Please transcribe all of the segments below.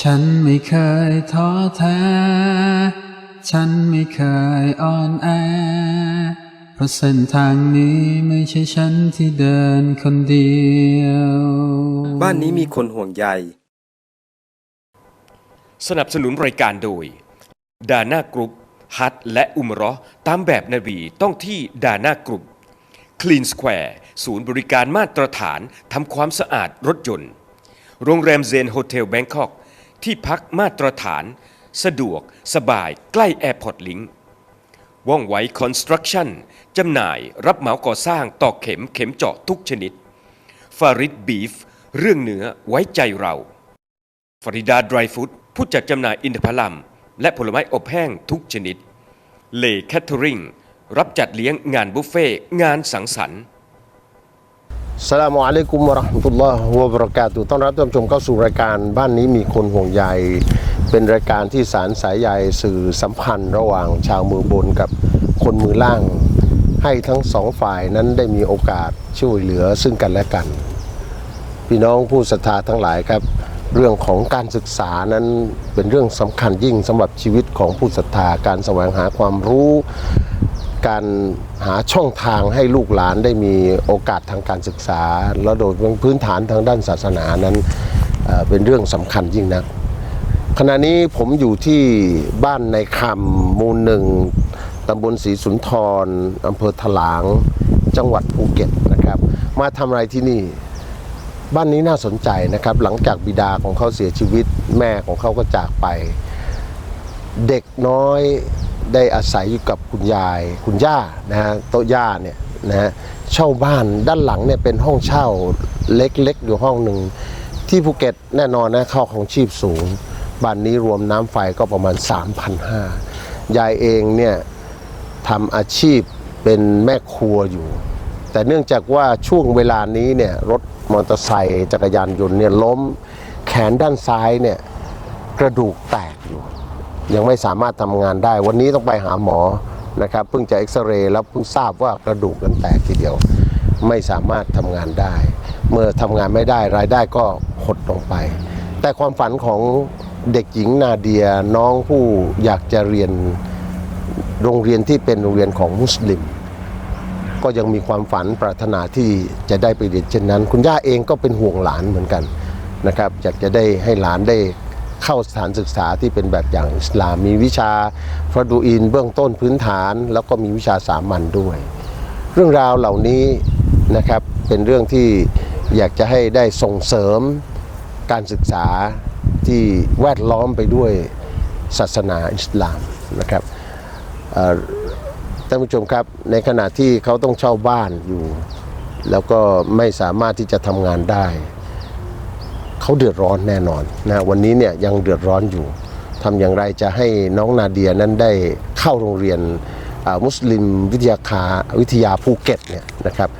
ฉันไม่เคยท้อแท้ ฉันไม่เคยอ่อนแอ เพราะเส้นทางนี้ไม่ใช่ฉันที่เดินคนเดียว บ้านนี้มีคนห่วงใย สนับสนุนรายการโดย ดาน่ากรุ๊ปฮัทและอุมเรอตามแบบนบีต้องที่ดาน่ากรุ๊ปคลีนสแควร์ศูนย์บริการมาตรฐานทำความสะอาดรถยนต์ โรงแรมเซนโฮเทลแบงคอก ที่พักมาตรฐาน สะดวกสบายใกล้แอร์พอร์ตลิงว่องไวคอนสตรักชั่นจำหน่ายรับเหมาก่อสร้างตอกเข็มเข็มเจาะทุกชนิดฟาริดบีฟเรื่องเนื้อไว้ใจเราฟริดาดรายฟู้ดผู้จัดจำหน่ายอินทผลัม และผลไม้อบแห้งทุกชนิด เลแคทเทอริงรับจัดเลี้ยงงานบุฟเฟ่งานสังสรรค์ สลามอะลัยกุมวะราะห์มตุลลอฮ์วะบะเราะกาตุต้อนรับท่านผู้ชมเข้าสู่รายการบ้านนี้มีคนห่วงใยเป็นรายการที่สารสายใยสื่อสัมพันธ์ระหว่างชาวมือบนกับคนมือล่าง ให้ทั้งสองฝ่ายนั้นได้มีโอกาสช่วยเหลือซึ่งกันและกัน พี่น้องผู้ศรัทธาทั้งหลายครับ เรื่องของการศึกษานั้นเป็นเรื่องสำคัญยิ่งสำหรับชีวิตของผู้ศรัทธาการแสวงหาความรู้ การหาช่องทางให้ลูกหลานได้มีโอกาสทางการศึกษา แล้วโดยพื้นฐานทางด้านศาสนานั้นเป็นเรื่องสำคัญยิ่งนัก ขณะนี้ผมอยู่ที่บ้านในคำมูลหนึ่งตำบลศรีสุนทรอำเภอถลาง จังหวัดภูเก็ตนะครับ มาทำอะไรที่นี่ บ้านนี้น่าสนใจนะครับ หลังจากบิดาของเขาเสียชีวิต แม่ของเขาก็จากไป เด็กน้อย ได้อาศัยอยู่กับคุณยายคุณย่านะฮะโต๊ะย่าเนี่ยนะฮะเช่าบ้านด้านหลังเนี่ยเป็นห้องเช่าเล็กๆอยู่ห้องหนึ่งที่ภูเก็ตแน่นอนนะข้าของชีพสูงบ้านนี้รวมน้ำไฟก็ประมาณ 3,500 ยายเองเนี่ยทำอาชีพเป็นแม่ครัวอยู่ แต่เนื่องจากว่าช่วงเวลานี้เนี่ยรถมอเตอร์ไซค์จักรยานยนต์เนี่ยล้มแขนด้านซ้ายเนี่ยกระดูกแตกอยู่ ยังไม่สามารถทำงานได้ วันนี้ต้องไปหาหมอนะครับเพิ่งจะเอ็กซเรย์แล้วเพิ่งทราบว่ากระดูกนั้นแตกทีเดียว ไม่สามารถทำงานได้ เมื่อทำงานไม่ได้รายได้ก็หดลงไป แต่ความฝันของเด็กหญิงนาเดียน้องผู้อยากจะเรียนโรงเรียนที่เป็นโรงเรียนของมุสลิม ก็ยังมีความฝันปรารถนาที่จะได้ไปเรียนเช่นนั้น คุณย่าเองก็เป็นห่วงหลานเหมือนกันนะครับอยากจะได้ให้หลานได้ เข้าสถานศึกษาที่เป็นแบบอย่างอิสลาม มีวิชาฟรดูอินเบื้องต้นพื้นฐาน แล้วก็มีวิชาสามัญด้วย เรื่องราวเหล่านี้นะครับเป็นเรื่องที่อยากจะให้ได้ส่งเสริมการศึกษาที่แวดล้อมไปด้วยศาสนาอิสลามนะครับท่านผู้ชมครับในขณะที่เขาต้องเช่าบ้านอยู่ แล้วก็ไม่สามารถที่จะทำงานได้ เขาเดือดร้อนแน่นอนนะวันนี้เนี่ยยังเดือดร้อนอยู่ทำอย่างไรจะให้น้องนาเดียนั้นได้เข้าโรงเรียนมุสลิมวิทยาคาวิทยาภูเก็ตเนี่ยนะครับ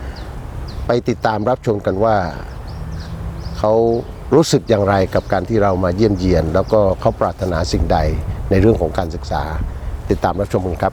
ไปติดตามรับชมกันว่าเขารู้สึกอย่างไรกับการที่เรามาเยี่ยมเยียน แล้วก็เขาปรารถนาสิ่งใดในเรื่องของการศึกษา ติดตามรับชมกันครับ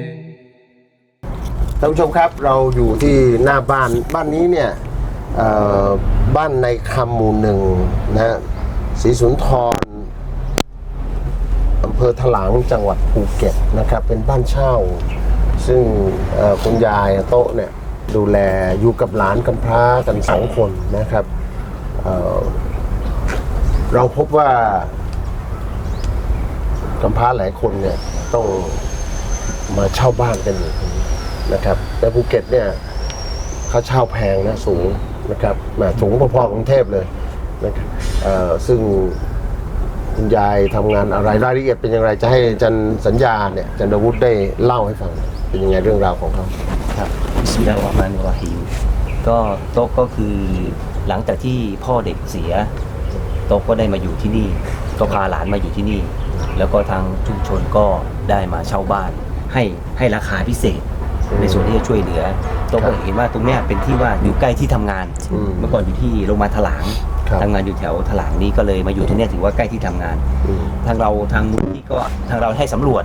ท่านผู้ชมครับเราอยู่ที่หน้าบ้านบ้านนี้เนี่ยบ้านในคำหมู่หนึ่งนะฮะศรีสุนทรอำเภอถลางจังหวัดภูเก็ตนะครับ เป็นบ้านเช่า ซึ่งเอ่อคุณยายโต๊ะเนี่ยดูแลอยู่กับหลานกำพร้ากันสองคนนะครับเอ่อเราพบว่ากำพร้าหลายคนเนี่ยต้องมาเช่าบ้านกันอยู่น นะครับ แต่ภูเก็ตเนี่ยเขาเช่าแพงนะสูงนะครับแหมสูงพอๆกรุงเทพเลยนะครับซึ่งคุณยายทำงานอะไรรายละเอียดเป็นอย่างไรจะให้จันสัญญาเนี่ยจันดาวุฒิได้เล่าให้ฟังเป็นยังไงเรื่องราวของเขาครับบิสมิลลาฮิรเราะห์มานิรเราะฮีมก็โต๊ะก็คือหลังจากที่พ่อเด็กเสียโต๊ะก็ได้มาอยู่ที่นี่ ก็พาหลานมาอยู่ที่นี่ แล้วก็ทางชุมชนก็ได้มาเช่าบ้าน ให้ให้ราคาพิเศษ ในส่วนที่จะช่วยเหลือโต๊ะก็เห็นว่าตรงเนี้ยเป็นที่ว่าอยู่ใกล้ที่ทำงานอืมเมื่อก่อนอยู่ที่โรงพยาบาลถลางครับทำงานอยู่แถวถลางนี้ก็เลยมาอยู่ที่เนี่ยถือว่าใกล้ที่ทำงานอืมทางเราทางมูลที่ก็ทางเราให้สำรวจ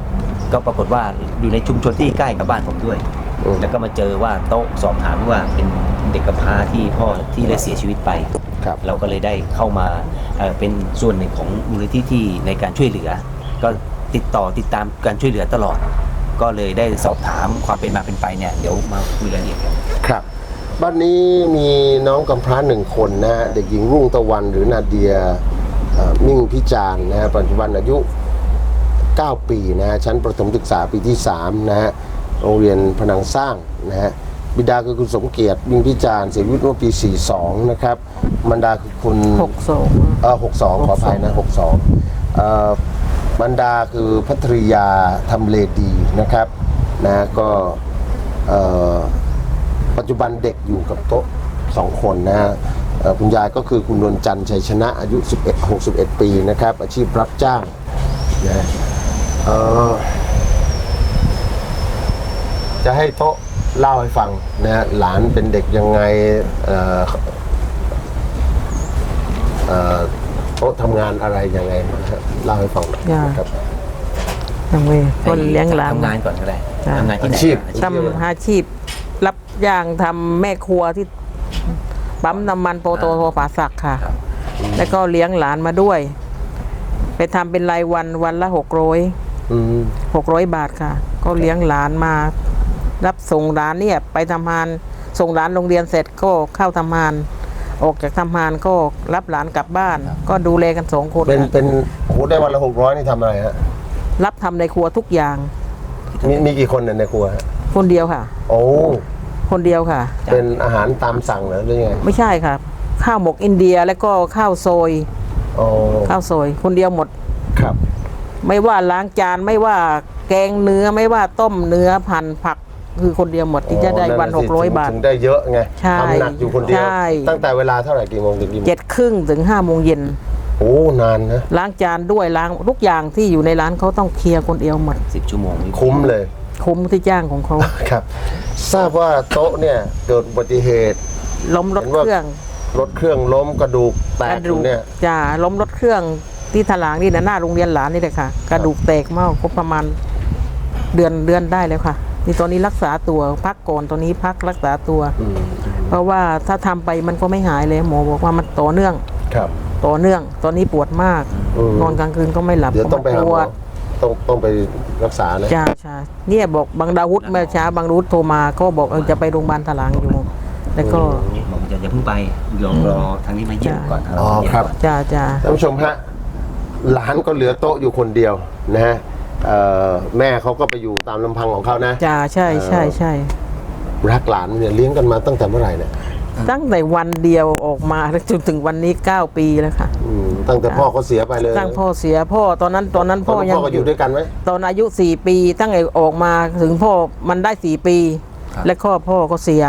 ก็ปรากฏว่าอยู่ในชุมชนที่ใกล้กับบ้านผมด้วยอืมแล้วก็มาเจอว่าโต๊ะสอบถามว่าเป็นเด็กกำพร้าที่พ่อที่ได้เสียชีวิตไปครับเราก็เลยได้เข้ามาเอ่อเป็นส่วนหนึ่งของมูลนิธิที่ในการช่วยเหลือ ก็ติดต่อติดตามการช่วยเหลือตลอด ก็เลยได้สอบถามความเป็นมาเป็นไปเนี่ยเดี๋ยวมาคุยรายละเอียดกันครับ บ้านนี้มีน้องกำพร้าหนึ่งคนนะฮะเด็กหญิงรุ่งตะวันหรือนาเดียเอ่อมิ่งพิจารณ์นะฮะปัจจุบันอายุ 9 ปีนะฮะชั้นประถมศึกษาปีที่ 3 นะฮะโรงเรียนพนังสร้างนะฮะบิดาคือคุณสมเกียรติมิ่งพิจารณ์เสียชีวิตเมื่อปี 42 นะครับมารดาคือคุณ หกสอง เออ62ขออภัยนะ62เอ่อ บรรดาคือพัทริยาทำเลดีนะครับนะก็ปัจจุบันเด็กอยู่กับโต๊ะสองคนนะฮะคุณยายก็คือคุณนวลจันทร์ชัยชนะอายุ 11 61 ปีนะครับ อาชีพรับจ้างนะจะให้โต๊ะเล่าให้ฟังนะหลานเป็นเด็กยังไง เอ่อเอ่อโต๊ะทำงานอะไรยังไงนะครับเล่าให้ฟังหน่อยจ้ะครับยังไงคนเลี้ยงหลาน ทำงานก่อนก็ได้จ้ะ ทำงานที่ไหนอาชีพ ทำอาชีพ รับย่างทำแม่ครัวที่ปั๊มน้ำมันโปรโตโทป่าสักค่ะ ครับ แล้วก็เลี้ยงหลานมาด้วย ไปทำเป็นรายวันวันละหกร้อยอืมหกร้อยบาทค่ะ ก็เลี้ยงหลานมา รับส่งหลานเนี่ย ไปทำงานส่งหลานโรงเรียนเสร็จก็เข้าทำงาน ออกจากทำงานก็รับหลานกลับบ้าน ก็ดูแลกันสองคนเป็นค่ะเป็นโอ้โหได้วันละหกร้อยนี่ทำอะไรฮะรับทำในครัวทุกอย่าง มีมีกี่คนเนี่ยในครัวฮะคนเดียวค่ะ โอ้คนเดียวค่ะ เป็นอาหารตามสั่งเหรอหรือยังไงไม่ใช่ค่ะ ข้าวหมกอินเดียแล้วก็ข้าวโซย โอ้ข้าวโซย คนเดียวหมด ครับ ไม่ว่าล้างจานไม่ว่าแกงเนื้อไม่ว่าต้มเนื้อพันผัก คือคนเดียวหมดที่จะได้วันหกร้อยบาท ถึงได้เยอะไงใช่ทำหนักอยู่คนเดียว ใช่ ตั้งแต่เวลาเท่าไหร่กี่โมงถึงกี่โมงเจ็ดครึ่งถึงห้าโมงเย็นโอ้นานนะล้างจานด้วยล้างทุกอย่างที่อยู่ในร้านเขาต้องเคลียร์คนเดียวหมดสิบชั่วโมงนี่คุ้มเลยคุ้มที่จ้างของเขา ครับ ทราบว่าโต๊ะเนี่ยเกิดอุบัติเหตุล้มรถเห็นว่าเครื่องรถเครื่องล้มกระดูกแตกอยู่เนี่ย จ้าล้มรถเครื่องที่ถลางนี่นะหน้าโรงเรียนหลานนี่เลยค่ะ กระดูกแตกมากก็ประมาณเดือนเดือนได้แล้วค่ะ นี่ตอนนี้รักษาตัวพักก่อนตอนนี้พักรักษาตัวอืมเพราะว่าถ้าทำไปมันก็ไม่หายเลยหมอบอกว่ามันต่อเนื่องครับ ต่อเนื่อง ตอนนี้ปวดมากอืมนอนกลางคืนก็ไม่หลับเดี๋ยวต้องไปหาปหมวอดต้องต้องไปรักษานะจ้าใช่เนี่ยบอกบางดาวุฒเมื่อเช้าบางดาวุฒโทรมาก็บอกเออจะไปโรงพยาบาลถลางอยู่แล้วก็บอกว่าจะอย่าเพิ่งไปรอรอทางนี้มาเยี่ยมก่อนอ๋อครับจ้าจ้าท่านผู้ชมฮะหลานก็เหลือโต๊ะอยู่คนเดียวนะฮะ เอ่อแม่เขาก็ไปอยู่ตามลำพังของเขานะ จ้าใช่ใช่ใช่รักหลานเนี่ยเลี้ยงกันมาตั้งแต่เมื่อไหร่เนี่ยตั้งแต่วันเดียวออกมาจนถึงวันนี้ 9 ปีแล้วค่ะ อืมตั้งแต่พ่อเขาเสียไปเลยตั้งพ่อเสียพ่อตอนนั้นตอนนั้นตพ่ออนนั้นยัพ่งอก็อยู่ด้วยกันไหมตอนอายุ 4 ปี ตั้งแต่ออกมาถึงพ่อมันได้ 4 ปี และข้อพ่อก็เสีย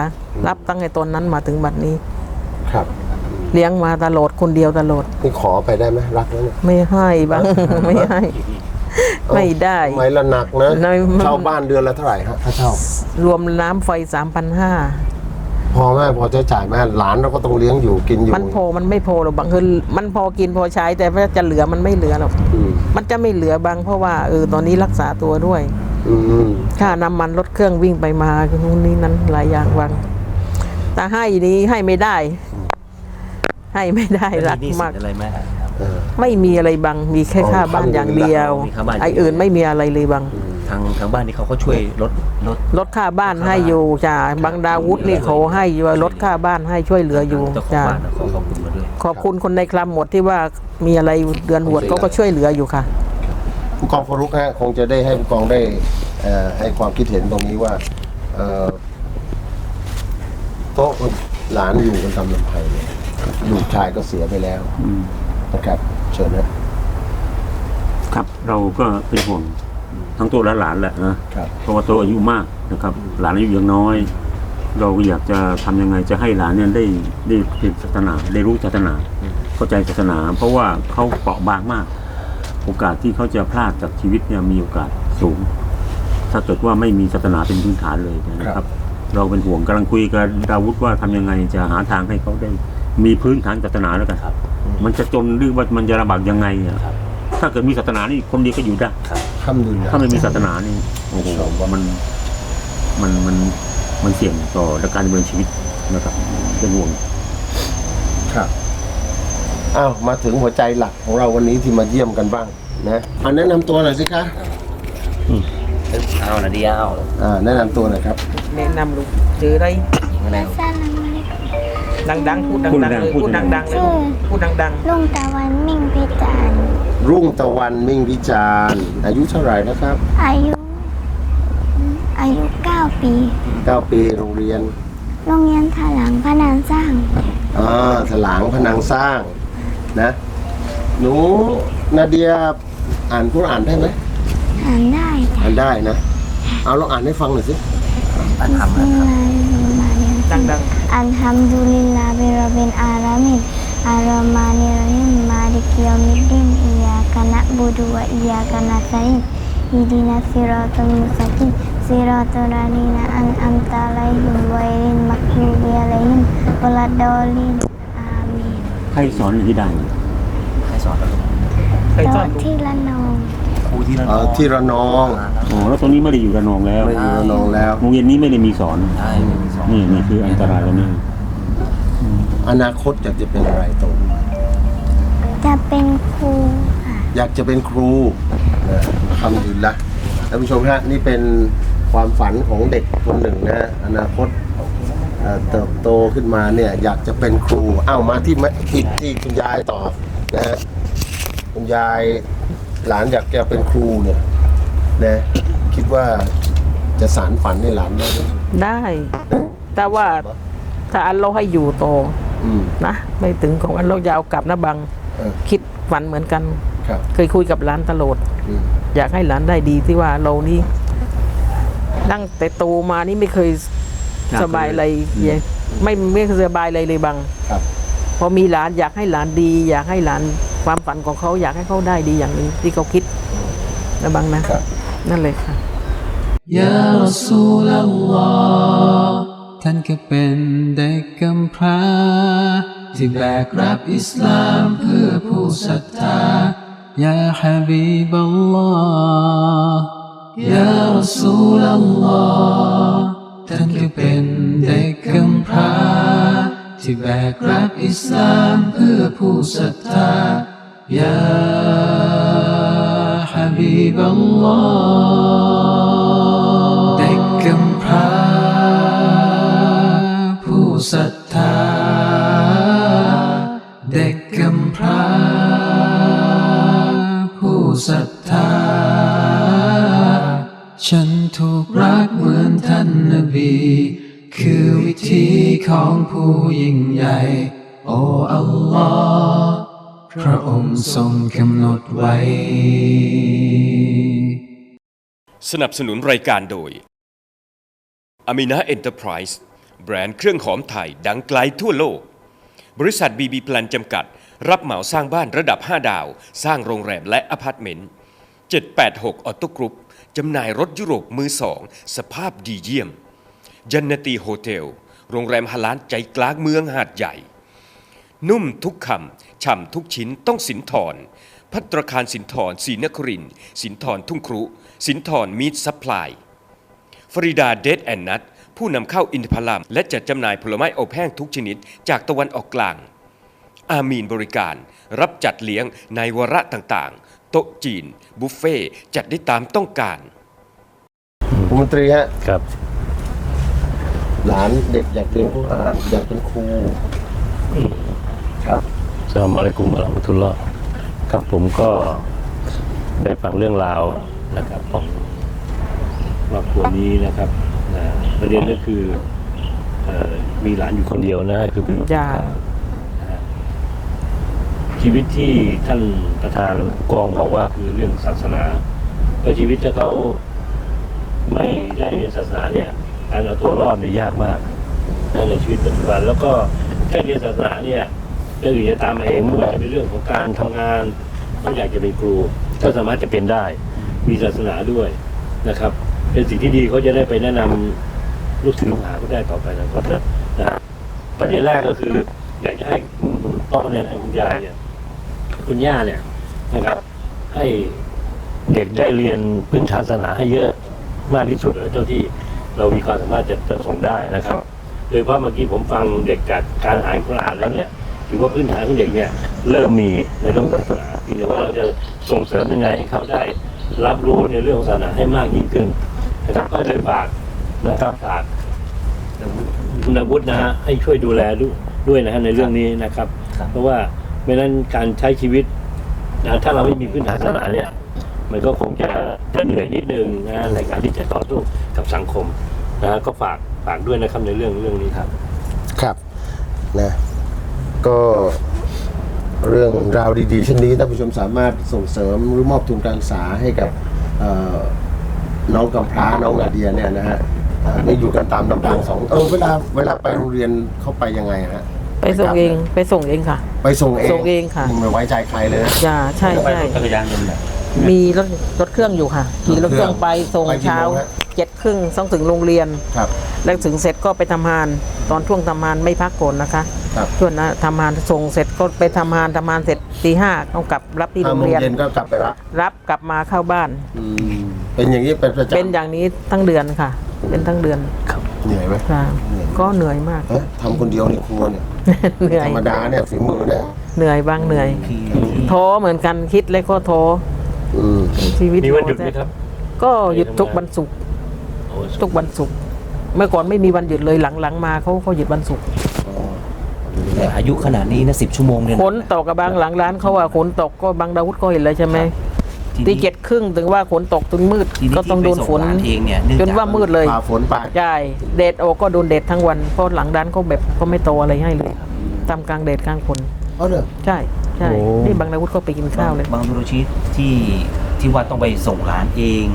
รับตั้งแต่ตอนนั้นมาถึงบัดนี้ ครับเลี้ยงมาตลอดคนเดียวตลอด นี่ขอไปได้ไหมรักแล้วเนี่ยไม่ให้บ้าง ไม่ให้ ไม่ได้ทำไมละหนักนะไม่เช่าบ้านเดือนละเท่าไหร่ฮะค่าเช่ารวมน้ำไฟ 3,500 พอไหมพอใช้จ่ายไหมหลานเราก็ต้องเลี้ยงอยู่กินอยู่มันพอมันไม่พอหรอกบางคือมันพอกินพอใช้แต่ว่าจะเหลือมันไม่เหลือหรอก อืมมันจะไม่เหลือบางเพราะว่าเออตอนนี้รักษาตัวด้วย อืมค่าน้ำมันรถเครื่องวิ่งไปมาคือนู่นนี่นั้นหลายอย่างวันแต่ให้นี้ให้ไม่ได้ ให้ไม่ได้รักหนี้สิมากนอะไรไหมเออ ไม่มีอะไรบังมีแค่ค่าบ้านอย่างเดียวมีค่าบ้านไอ้อื่นไม่มีอะไรเลยบัง ทางทางบ้านนี่เขาก็ช่วยลดลด ลดค่าบ้านให้อยู่จ้าบางดาวุฒนี่เขาให้อยู่ลดค่าบ้านให้ช่วยเหลืออยู่เจ้าของจ้าบ้านขอขอบคุณมาด้วย ขอบคุณคนในคลัมหมดที่ว่ามีอะไรเดือนหวดเขาก็ช่วยเหลืออยู่ค่ะ ผู้กองฟารุกฮะคงจะได้ให้ผู้กองได้เอ่อให้ความคิดเห็นตรงนี้ว่าเอ่อโต๊ะหลานอยู่กันตามลำพังเนี่ยลูกชายก็เสียไปแล้วนะครับ เชิญนะครับเราก็เป็นห่วงทั้งตัวและหลานแหละนะครับเพราะว่าตัวอายุมากนะครับ หลานอายุยังน้อย เราอยากจะทำยังไงจะให้หลานเนี่ยได้ได้เรียนศาสนาได้รู้ศาสนาเข้าใจศาสนา เพราะว่าเขาเปราะบางมาก โอกาสที่เขาจะพลาดจากชีวิตเนี่ยมีโอกาสสูง ถ้าเกิดว่าไม่มีศาสนาเป็นพื้นฐานเลยนะครับ เราเป็นห่วงกำลังคุยกับดาวุฒิว่าทำยังไงจะหาทางให้เขาได้มีพื้นฐานศาสนาแล้วกันครับ มันจะจนหรือว่ามันจะลำบากยังไงอะครับ ถ้าเกิดมีศาสนานี่คนเดียวก็อยู่ได้ทำดีนะถ้าไม่มีศาสนานี่โอ้โหมันมันมันมันเสี่ยงต่อการดำเนินชีวิตนะครับเป็นห่วง ครับอ้าวมาถึงหัวใจหลักของเราวันนี้ที่มาเยี่ยมกันบ้างนะอันแนะนำตัวหน่อยสิคะเอานะเดียวอ่าแนะนำตัวหน่อยครับ แนะนำลูกชื่ออะไรอะไร ดังๆ พูดดังๆเลยพูดดังๆเลยลูกพูดดังลุงตะวันมิ่งพิจารณ์รุ่งตะวันมิ่งวิจารณ์อายุเท่าไหร่นะครับอายุ อายุ 9 ปี 9ปีโรงเรียนโรงเรียนถลังพนันสร้าง อ่าถลางพนังสร้างนะหนูนาเดียอ่านกุรอานได้ไหมอ่านได้จ้ะอ่านได้นะ เอาลองอ่านให้ฟังหน่อยสิอันทำบินะลครับลาฮิรเราะห์มานิรเราะฮีมๆดังอั ลฮัมดุลิลลาฮิร็อบบิลอาลามีนอัลรอห์มานิรเราะฮีมมาลิกยอมิดดินอิยากะนะบุดุวะอิยากะนัสตัยนอิดินัสซิรอตัลมุสตะกีมซิรอตัลลานีนะอันอัมตะอะลัยฮิมไวริลมักดูบิอะลัยฮิมวะลัดดอลลินอามีนใครสอนอยู่ที่ใดให้สอนกันลูกเคยโตสอนลูกที่ละนองครูที่ละเอ่อที่ระนอง อ๋อแล้วตรงนี้ไม่ได้อยู่ระนองแล้วไม่อยู่ระนองแล้ว โรงเรียนนี้ไม่ได้มีสอน ใช่ไม่มีสอนนี่นี่คืออันตรายแล้วนี่อนาคตอยากจะเป็นอะไรโตจะเป็นครูค่ะ อยากจะเป็นครูนะทำดีละท่านผู้ชมฮะนี่เป็นความฝันของเด็กคนหนึ่งนะฮะอนาคตเอ่อเติบโตขึ้นมาเนี่ยอยากจะเป็นครูเอ้ามาที่แม่ที่ที่คุณยายต่อนะฮะคุณยายหลานอยากจะเป็นครูเนี่ย นะคิดว่าจะสารฝันให้หลานได้ไหมได้ แต่ว่าถ้าอันเราให้อยู่โตออืม นะ ไม่ถึงของอันเราจะเอากลับนะบัง เออ คิดฝันเหมือนกัน ครับเคยคุยกับหลานตลอด อืมอยากให้หลานได้ดีที่ว่าเรานี่ตั้งแต่โตมานี่ไม่เคยสบายอะไรเลยไม่ไม่เคยสบายเลยเลยบัง ครับ พอมีหลานอยากให้หลานดี อยากให้หลานความฝันของเขาอยากให้เขาได้ดีอย่างนี้ที่เขาคิดนะบังนะครับ นั่นเลยค่ะยารอซูลลลอฮ์ท่านก็เป็นเด็กกำพร้า ที่แบกรับอิสลามเพื่อผู้ศรัทธายาฮะบีบัลลอฮ์ยารอซูลลลอฮ์ท่านก็เป็นเด็กกำพร้า ที่แบกรับอิสลามเพื่อผู้ศรัทธายา ฮะบีบัลลอฮ์เด็กกำพร้าผู้ศรัทธา เด็กกำพร้าผู้ศรัทธา ฉันถูกรักเหมือนท่านนบี คือวิธีของผู้ยิ่งใหญ่ โอ้อัลลอฮ์ พระองค์ทรงกำหนดไว้ สนับสนุนรายการโดย a m i n a Enterprise แบรนด์เครื่องหอมไทยดังไกลทั่วโลก บริษัท BB แปลนจำกัด รับเหมาสร้างบ้านระดับ 5 ดาว สร้างโรงแรมและอพาร์ตเมนต์ 786 ออโต้กรุ๊ปจำหน่ายรถยุโรปมือสอง สภาพดีเยี่ยม ยันนตีโฮเทล โรงแรมฮาลานใจกลางเมืองหาดใหญ่ นุ่มทุกคำ ฉ่ำทุกชิ้นต้องสินทร พัตตราคารสินทรศรีนครินทร์สินทรทุ่งครุ สินทรมีดซัพพลาย ฟริดาเดดแอนนัทผู้นำเข้าอินทผลัม และจัดจำหน่ายผลไม้อบแห้งทุกชนิด จากตะวันออกกลาง อามีนบริการ รับจัดเลี้ยงในวาระต่างๆ โต๊ะจีน บุฟเฟ่ต์จัดได้ตามต้องการคุณมนตรีฮะ ครับ หลานเด็กอยากเรียนกุรอานอยากเป็นครู ครับสลามอะลัยกุมอะลัยมุตุลลอฮ์ครับผมก็ได้ฟังเรื่องราวนะครับของครอบครัวนี้นะครับนะประเด็นก็คือเอ่อมีหลานอยู่คนเดียวนะคือเป็นจ้าชีวิตที่ท่านประธานกองบอกว่าคือเรื่องศาสนาก็ชีวิตถ้าเขาไม่ได้เรียนศาสนาเนี่ยการเอาตัวรอดเนี่ยยากมากในชีวิตปัจจุบันแล้วก็แค่เรียนศาสนาเนี่ย ก็อื่นจะตามมาเองไม่ว่าจะเป็นเรื่องของการทำงานก็อยากจะเป็นครู ก็สามารถจะเป็นได้ มีศาสนาด้วยนะครับ เป็นสิ่งที่ดีเขาจะได้ไปแนะนำลูกศิษย์ลูกหาก็ได้ต่อไปนะครับนะฮะประเด็นแรกก็คือ อยากจะให้คุณพ่อเนี่ยให้คุณยายเนี่ยคุณย่าเนี่ยนะครับ ให้เด็กได้เรียนพื้นฐานศาสนาให้เยอะมากที่สุดเท่าที่เรามีความสามารถจะจะส่งได้นะครับ โดยเฉพาะเมื่อกี้ผมฟังเด็กจากการอ่านกุรอานแล้วเนี่ย ถือว่าพื้นฐานของเด็กเนี่ยเริ่มมีในเรื่องศาสนาเพียงแต่ว่าเราจะส่งเสริมยังไงให้เขาได้รับรู้ในเรื่องของศาสนาให้มากยิ่งขึ้นนะครับก็เลยฝากนะครับฝากคุณอาวุธนะฮะให้ช่วยดูแลด้วยด้วยนะฮะในเรื่องนี้นะครับครับ เพราะว่าไม่นั้นการใช้ชีวิตนะถ้าเราไม่มีพื้นฐานศาสนาเนี่ยมันก็คงจะจะเหนื่อยนิดนึงนะในการที่จะต่อสู้กับสังคมนะฮะก็ฝากฝากด้วยนะครับในเรื่องเรื่องนี้ครับ ครับนะ ก็เรื่องราวดีๆเช่นนี้ท่านผู้ชมสามารถส่งเสริมหรือมอบทุนการศึกษาให้กับเอ่อน้องกำพร้าน้องนาเดียเนี่ยนะฮะอ่าได้อยู่กันตามลำพังสองเออเวลาเวลาไปโรงเรียนเข้าไปยังไงฮะไปส่งเองไปส่งเองค่ะ ไปส่งเองส่งเองค่ะ ไม่ไว้ใจใครเลยนะจ้าใช่ไปใช่รถจักรยานยนต์แหละมีรถรถเครื่องอยู่ค่ะขี่รถเครื่องไปส่งไปกี่เช้าโมงฮะ เจ็ดครึ่งต้องถึงโรงเรียน ครับ แล้วถึงเสร็จก็ไปทำงาน ตอนช่วงทำงานไม่พักก่อนนะคะ ครับช่วงนะทำงานส่งเสร็จก็ไปทำงานทำงานเสร็จตีห้าต้องกลับรับที่โรห้างโมงเรียน เย็นก็กลับไปรับรับกลับมาเข้าบ้าน อืมเป็นอย่างนี้เป็นประจำเป็นอย่างนี้ทั้งเดือนค่ะ เป็นทั้งเดือนเหนื่อยไหมค่ะก็เหนื่อยมากเอ๊ะทำคนเดียวในครัวเนี่ยเหนื่อยธรรมดาเนี่ยฝีมือเนี่ยเหนื่อยบ้างเหนื่อยที่ที่ท้อเหมือนกันคิดแล้วก็ท้ออืมชีวิตมีวันหยุดไหมครับ ก็หยุดทุกวันศุกร์โอ้ทุกวันศุกร์เมื่อก่อนไม่มีวันหยุดเลยหลังๆมาเขาเขาหยุดวันศุกร์ แต่อายุขนาดนี้นะสิบชั่วโมงเนี่ยฝนตกกับบางหลังร้านเขาว่าฝนตกก็บางดาวุฒก็เห็นเลยใช่ไหมทีตีนี้เจ็ดครึ่งถึงว่าฝนตกจนมืดทีนี้ก็ต้องโดนฝน ที่ไปส่งหลานเองเนี่ยเนื่องจจากนว่ามืดเลยฝ่าฝนไปใช่เดดโออกก็โดนเดดทั้งวันเพราะหลังร้านเขาแบบก็ไม่โตอะไรให้เลยตามกลางเดดกลางฝนเอาเนอะใช่ใช่นี่บางดาวุฒก็ไปกินข้าวเลย บางธุรกิจที่ที่ว่าต้องไปส่งหลานเอง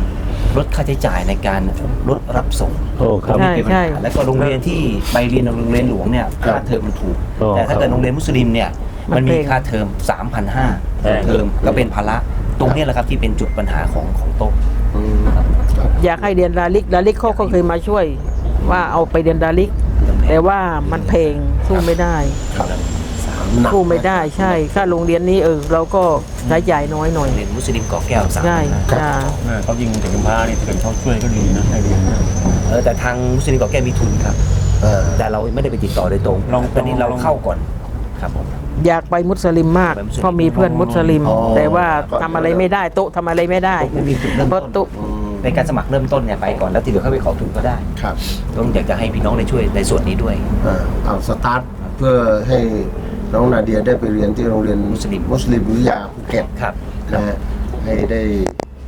ลดค่าใช้จ่ายในการรถรับส่งโอ้ครับ ใช่เป็นปัญหาแล้วก็โรงเรียนที่ไปเรียนโรงเรียนหลวงเนี่ยค่าเทอมมันถูก อ๋อแต่ถ้าเกิดโรงเรียนมุสลิมเนี่ยมันมันมีแพงค่าเทอมแพ3,500งเทอมก็เป็นภาระตรงเนี้ยแหละครับที่เป็นจุดปัญหาของของโต๊ะอืมครับอยากให้เรียนดาลิกดาลิกเขาก็เคยมาช่วย ว่าเอาไปเรียนดาลิก แต่ว่ามันเพลงสู้ไม่ได้ ครับ หนักสู้ไม่ได้ใช่ ค่าโรงเรียนนี้เออเราก็ใช้จ่ายน้อยหน่อยโรงเรียนมุสลิมเกาะแก้วสามใช่พันจ้าเขายิงเด็กกำพร้านี่ถ้าเกิดเขาช่วยก็ดีนะให้เรียนนะ เออแต่ทางมุสลิมเกาะแก้วมีทุนครับ เออ แต่เราไม่ได้ไปติดต่อโดยตรงลองตอนนี้เราลอง เข้าก่อนครับผม อยากไปมุสลิมมาก ไปมุสลิม เพราะมีเพื่อนมุสลิม อ๋อ แต่ว่าทำอะไรไม่ได้โต๊ะทำอะไรไม่ได้ไม่มีจุดเริ่มเพราะต้นโต๊ะอืมในการสมัครเริ่มต้นเนี่ยไปก่อนแล้วทีเดียวเข้าไปขอทุนก็ได้ครับต้องอยากจะให้พี่น้องได้ช่วยในส่วนนี้ด้วย เออเอาสตาร์ทเพื่อให้ น้องนาเดียได้ไปเรียนที่โรงเรียนมุสลิม มุสลิมวิทยาภูเก็ตครับนะฮะให้ได้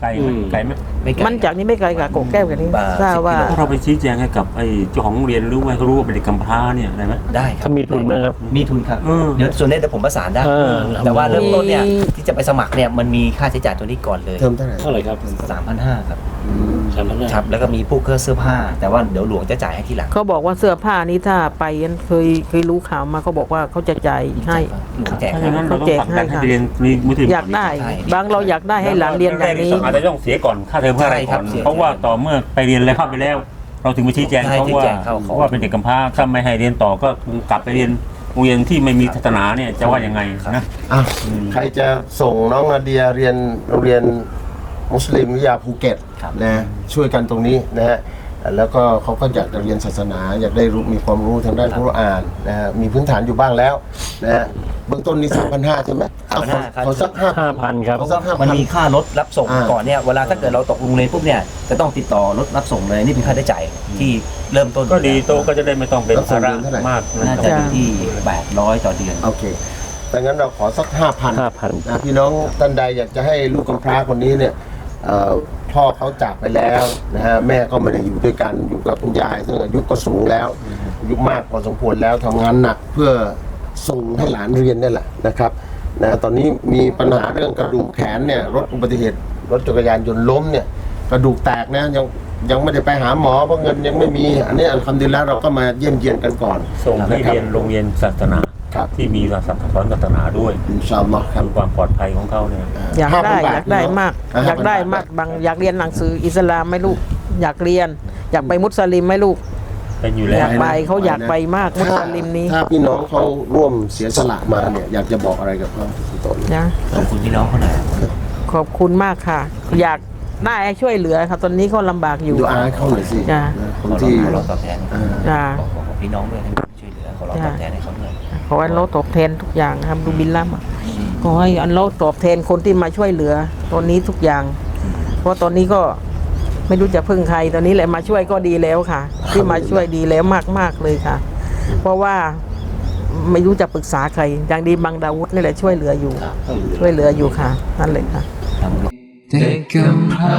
ไกลไหมไกลไหม ไม่ไกล มันจากนี้ไม่ไกลกับโกะแก้วกันนี้บาทราบสิบกิโลว่า ถ้าเราไปชี้แจงให้กับไอ้เจ้าของโรงเรียนรู้ว่าเขารู้ว่าเป็นเด็กกำพร้าเนี่ยได้ไหม ได้ครับถ้ามีทุนนะครับ มีทุนครับ เออ เดี๋ยวส่วนนี้เดี๋ยวผมประสานได้ เออ แต่ว่าเริ่มต้นเนี่ยมีที่จะไปสมัครเนี่ยมันมีค่าใช้จ่ายตัวนี้ก่อนเลยเทอมเท่าไหร่เท่าไหร่ครับสามพันห้าครับอืมสามพันห้า ครับแล้วก็มีพวกเครื่องเสื้อผ้า แต่ว่าเดี๋ยวหลวงจะจ่ายให้ทีหลังเขาบอกว่าเสื้อผ้านี้ถ้าไปนั้นเคยเคยรู้ข่าวมาเขาบอกว่าเขาจะจ่ายให้ หลวงแจกถ้าอให้ ย่างนั้นเราต้องผลักดันให้ไปเรียนมีมุสลิมอยากได้ใช่บางเราอยากได้ให้หลานเรียนอย่างนี้ อาจจะต้องเสียก่อนค่าเทอมค่าอะไรใช่ครัก่อบนเสียเพราะว่าต่อเมื่อไปเรียนแล้วเข้าไปแล้ว เราถึงไปชี้แจงใช่เขาชี้ว่าแจงเขาขอว่าเป็นเด็กกำพร้าถ้าไม่ให้เรียนต่อก็กลับไปเรียนโรงเรียนที่ไม่มีศาสนาเนี่ยจะว่ายังไงนะ อะใครจะส่งน้องนาเดียเรียนโรงเรียนมุสลิมวิทยาภูเก็ตครับ นะช่วยกันตรงนี้นะฮะ แล้วก็เขาก็อยากจะเรียนศาสนา อยากได้รู้มีความรู้ทางด้านคุรอานนะฮะมีพื้นฐานอยู่บ้างแล้วนะฮะเบื้องต้นนี่สามพันห้าใช่ไหมเอาขอ3,500ครับ ขอสักห้าห้าพันครับ ขอสักห้ามัพัน นมีค่ารถรับส่งอ่า ก่อนเนี่ยเวลาถ้าเกิดเราตกโรงเรียนปุ๊บเนี่ยจะต้องติดต่อรถรับส่งเลยนี่เป็นค่าใช้จ่ายที่เริ่มต้นก็ดีโตะก็จะได้ไม่ต้องเป็นภาระมากน่าจะอยู่ที่800ต่อเดือน โอเคดังนั้นเราขอสักห้าพัน5,000นะพี่น้องท่านใดอยากจะให้ลูกกำพร้าคนนี้เนี่ยเอ่อ พ่อเขาจากไปแล้วนะฮะแม่ก็ไม่ได้อยู่ด้วยกันอยู่กับคุณยายซึ่งอายุก็สูงแล้วอายุมากพอสมควรแล้วทำงานหนักเพื่อส่งให้หลานเรียนนี่แหละนะครับนะตอนนี้มีปัญหาเรื่องกระดูกแขนเนี่ยรถอุบัติเหตุรถจักรยานยนต์ล้มเนี่ยกระดูกแตกนะยังยังไม่ได้ไปหาหมอเพราะเงินยังไม่มี อันนี้อันคำดีแล้วเราก็มาเยี่ยมเยียนกันก่อน ส่งให้เรียนโรงเรียนศาสนา ครับที่มีศาสนาสอนศาสนาด้วยอินชาอัลลอฮ์ครับคือความปลอดภัยของเขาเนี่ยอยากได้5,000บอยากได้มากเนะอยากได้มากบางอยากเรียนหนังสืออิสลามไหมลูก อยากเรียน อยากไปมุสลิมไหมลูกเป็นอยู่อแล้วยากไปเขาอยากไปมากมุสลิมนี้ถ้าพี่น้องเขาร่วมเสียสละมาเนี่ยอยากจะบอกอะไรกับเขาคุณต้นนะขอบคุณพี่น้องเขาหน่อยขอบคุณมากค่ะ อยากได้ให้ช่วยเหลือค่ะตอนนี้เขาลำบากอยู่ดูอาให้เขาหน่อยสิจ้ะนะคขอนร้องที่ขอร้องตอบแทนอ่าจ้าบอกบอกพี่น้องด้วยให้ช่วยเหลือขอร้องตอบแทน อให้อันโลตอบแทนทุกอย่างครับดูบินล่ำขอให้อันโลตอบแทนคนที่มาช่วยเหลือตอนนี้ทุกอย่าง เพราะตอนนี้ก็ไม่รู้จะพึ่งใครตอนนี้แหละมาช่วยก็ดีแล้วค่ะ ที่มาช่วยดีแล้วมากๆเลยค่ะ เพราะว่าไม่รู้จะปรึกษาใครอย่างดีบางดาวุฒนี่แหละช่วยเหลืออยู่ ช่วยเหลืออยู่ค่ะ นั่นเลยค่ะเด็กกำพร้า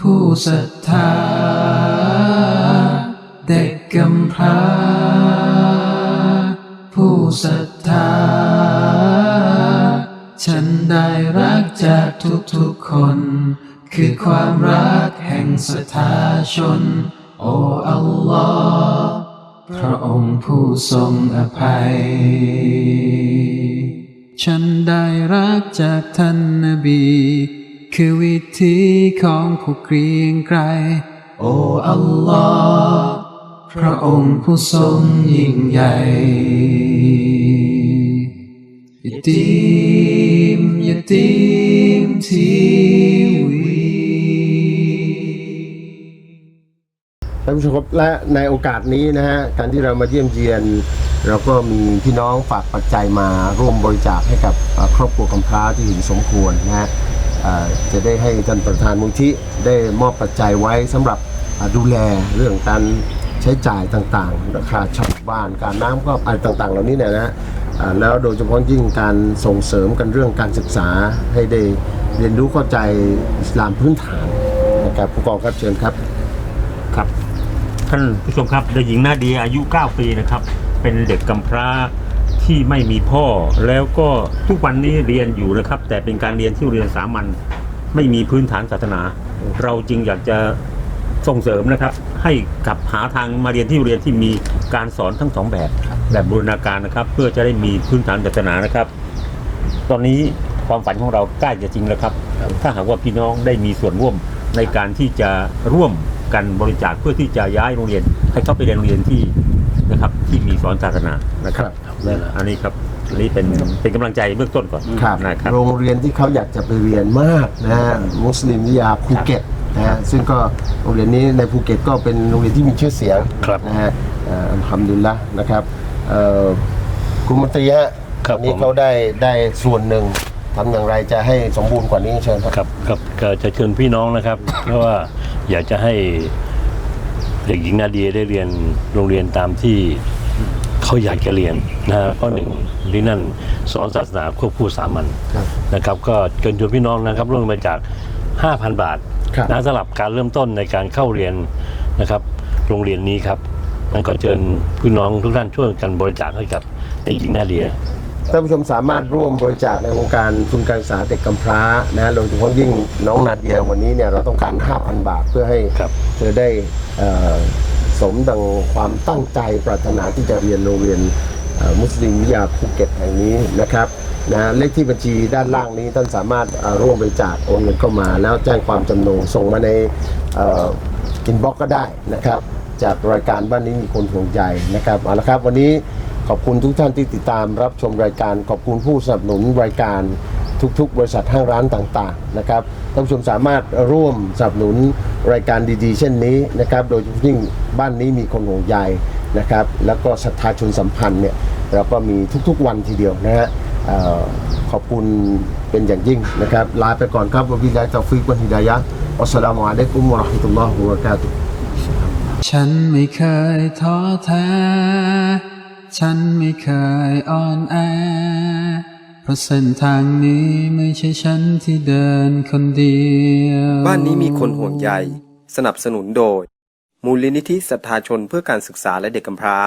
ผู้ศรัทธาเด็กกำพร้า ผู้ศรัทธา ฉันได้รักจากทุกๆคน คือความรักแห่งศรัทธาชน โอ้อัลลอฮ์พระองค์ผู้ทรงอภัย ฉันได้รักจากท่านนบี คือวิธีของผู้เกรียงไกรโอ้อัลลอฮ์พระองค์ผู้ทรงยิ่งใหญ่ ตีมยาตีมทีวีท่านผู้ชมครับและในโอกาสนี้นะฮะการที่เรามาเยี่ยมเยียน เราก็มีพี่น้องฝากปัจจัยมาร่วมบริจาคให้กับเอ่อครอบครัวกำพร้าที่เห็นสมควรนะฮะเอ่อจะได้ให้ท่านประธานมูลที่ได้มอบปัจจัยไว้สำหรับเอ่อดูแลเรื่องการใช้จ่ายต่างๆ ราคาช่าบ้านการน้ำก็อะไรต่างๆ เหล่านี้เนี่ยนะฮะ แล้วโดยเฉพาะยิ่งการส่งเสริมกันเรื่องการศึกษาให้ได้เรียนรู้เข้าใจอิสลามพื้นฐานนะครับผู้กองครับเชิญครับครับ ท่านผู้ชมครับเด็กหญิงนาเดียอายุ 9 ปีนะครับ เป็นเด็กกำพร้าที่ไม่มีพ่อ แล้วก็ทุกวันนี้เรียนอยู่นะครับ แต่เป็นการเรียนที่โรงเรียนสามัญไม่มีพื้นฐานศาสนา เราจึงอยากจะส่งเสริมนะครับ ให้กลับหาทางมาเรียนที่โรงเรียนที่มีการสอนทั้งสองแบบ แบบบูรณาการนะครับ เพื่อจะได้มีพื้นฐานศาสนานะครับ ตอนนี้ความฝันของเราใกล้จะจริงแล้วครับ ถ้าหากว่าพี่น้องได้มีส่วนร่วมในการที่จะร่วมกันบริจาคเพื่อที่จะย้ายโรงเรียน ให้เข้าไปเรียนโรงเรียนที่นะครับ ที่มีสอนศาสนานะครับนั่นแหละอันนี้ครับอันนี้เป็นเป็นกำลังใจเบื้องต้นก่อนครับนะครับโรงเรียนที่เขาอยากจะไปเรียนมากนะฮะมุสลิมวิทยาภูเก็ตนะฮะซึ่งก็โรงเรียนนี้ในภูเก็ตก็เป็นโรงเรียนที่มีชื่อเสียงครับนะฮะเอ่ออัลฮัมดุลิลละนะครับ เอ่อคุณมนตรีฮะครับวันนี้ผม เขาได้ได้ส่วนหนึ่งทำอย่างไรจะให้สมบูรณ์กว่านี้เชิญครับ ครับครับก็จะเชิญพี่น้องนะครับ เพราะว่าอยากจะให้เด็กหญิงนาเดียได้เรียนโรงเรียนตามที่เขาอยากจะเรียนนะฮะเพราะหนึ่งที่นั่นสอนศาสนาควบคู่สามัญครับนะครับ ก็เชิญชวนพี่น้องนะครับร่วมมาจาก 5,000 บาทครับ นะสำหรับการเริ่มต้นในการเข้าเรียนนะครับ โรงเรียนนี้ครับ นั่นก็เชิญพี่น้องทุกท่านช่วยกันบริจาคให้กับเด็กหญิงนาเดียท่านผู้ชมสามารถร่วมบริจาคในโครงการทุนการศึกษาเด็กกำพร้านะโดยเฉพาะยิ่งน้องนาเดียวันนี้เนี่ยเราต้องการ 5,000 บาทเพื่อให้เธอได้สมดังความตั้งใจปรารถนาที่จะเรียนโรงเรียนมุสลิมวิทยาภูเก็ตแห่งนี้นะครับนะเลขที่บัญชีด้านล่างนี้ท่านสามารถร่วมบริจาคโอนเงินเข้ามา แล้วแจ้งความจำนงส่งมาในอินบ็อกก็ได้นะครับ จากรายการบ้านนี้มีคนห่วงใยนะครับเอาละครับ วันนี้ขอบคุณทุกท่านที่ติดตามรับชมรายการขอบคุณผู้สนับสนุนรายการทุกๆ บริษัทห้างร้านต่างๆนะครับท่านผู้ชมสามารถร่วมสนับสนุนรายการดีๆ เช่นนี้นะครับโดยยิ่งบ้านนี้มีคนห่วงใยนะครับแล้วก็ศรัทธาชนสัมพันธ์เนี่ยเราก็มีทุกๆวันทีเดียวนะฮะขอบคุณเป็นอย่างยิ่งนะครับลาไปก่อนครับวบิลลาฮิตอฟิกวันฮิดายะอัสสลามุอะลัยกุมวะราะห์มะตุลลอฮ์วะบะเราะกาตุฮ์ ฉันไม่เคยท้อแท้ ฉันไม่เคยอ่อนแอ เพราะเส้นทางนี้ไม่ใช่ฉันที่เดินคนเดียว บ้านนี้มีคนห่วงใย สนับสนุนโดย มูลนิธิศรัทธาชนเพื่อการศึกษาและเด็กกำพร้า